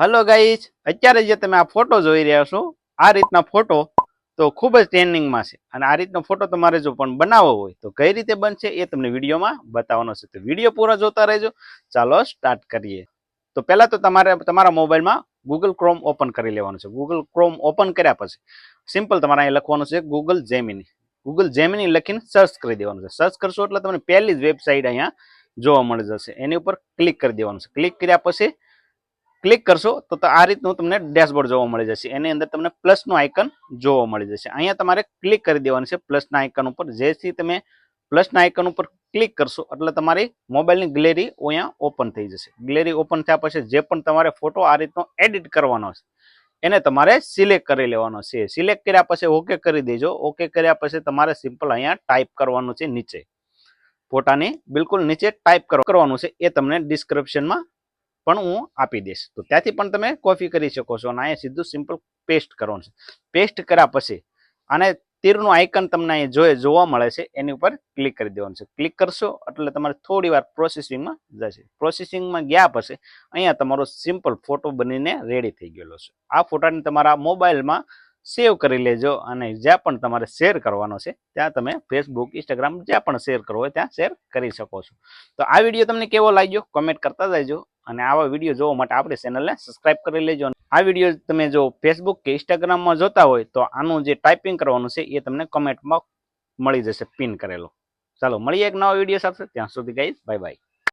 Hello guys અત્યારે જે તમે આ ફોટો જોઈ રહ્યા છો, આ રીતના ફોટો તો ખૂબ જ ટ્રેન્ડિંગમાં છે. અને આ રીતનો ફોટો તમારે જો પણ બનાવવો હોય, તો કઈ રીતે બનશે એ તમને વિડીયોમાં બતાવવાનો છે. તો વીડિયો પૂરો જોતા રહેજો. ચાલો સ્ટાર્ટ કરીએ. તો પહેલાં તો તમારે, તમારા મોબાઈલમાં ગૂગલ ક્રોમ ઓપન કરી લેવાનું છે. ગૂગલ ક્રોમ ઓપન કર્યા પછી સિમ્પલ તમારે અહીં લખવાનું છે ગૂગલ જેમિની ગૂગલ જેમિની લખીને સર્ચ કરી દેવાનું છે. સર્ચ કરશો એટલે તમને પહેલી જ વેબસાઇટ અહીંયા જોવા મળી જશે. એની ઉપર ક્લિક કરી દેવાનું છે. ક્લિક કર્યા પછી ક્લિક કરશો, તો આ રીતનું તમને ડેશબોર્ડ જોવા મળી જશે. એની અંદર તમને પ્લસનું આઇકન જોવા મળી જશે. અહીંયા તમારે ક્લિક કરી દેવાનું છે પ્લસના આઇકન ઉપર. જેથી તમે પ્લસના આઇકન ઉપર ક્લિક કરશો, એટલે તમારી મોબાઈલની ગેલેરી અહીંયા ઓપન થઈ જશે. ગેલેરી ઓપન થયા પછી જે પણ તમારે ફોટો આ રીતનો એડિટ કરવાનો છે, એને તમારે સિલેક્ટ કરી લેવાનો છે. સિલેક્ટ કર્યા પછી ઓકે કરી દેજો. ઓકે કર્યા પછી તમારે સિમ્પલ અહીંયા ટાઈપ કરવાનું છે નીચે. ફોટાની બિલકુલ નીચે ટાઈપ કરવાનું છે. એ તમને ડિસ્ક્રિપ્શનમાં પણ હું આપી દઈશ. તો ત્યાંથી પણ તમે કોપી કરી શકો છો અને અહીંયા સીધું સિમ્પલ પેસ્ટ કરવાનું છે. પેસ્ટ કર્યા પછી અને તીરનું આઇકન તમને અહીંયા જોઈએ જોવા મળે છે. એની ઉપર ક્લિક કરી દેવાનું છે. ક્લિક કરશો એટલે તમારે થોડી વાર પ્રોસેસિંગમાં જશે. પ્રોસેસિંગમાં ગયા પછી અહીંયા તમારો સિમ્પલ ફોટો બનીને રેડી થઈ ગયેલો છે. આ ફોટાને તમારા મોબાઈલમાં સેવ કરી લેજો અને જ્યાં પણ તમારે શેર કરવાનો છે, ત્યાં તમે ફેસબુક ઇન્સ્ટાગ્રામ જ્યાં પણ શેર કરવો હોય ત્યાં શેર કરી શકો છો. તો આ વીડિયો તમને કેવો લાગ્યો? કોમેન્ટ કરતા જજો. અને આવા વીડિયો જોવા માટે આપણી ચેનલને સબસ્ક્રાઇબ કરી લેજો. આ વીડિયો તમે જો ફેસબુક કે ઇન્સ્ટાગ્રામમાં જોતા હોય તો આનું જે ટાઈપિંગ કરવાનું છે એ તમને કમેન્ટમાં મળી જશે પિન કરેલો. ચાલો, મળીએ એક નવા વીડિયો સાથે. ત્યાં સુધી ગાઈઝ બાય બાય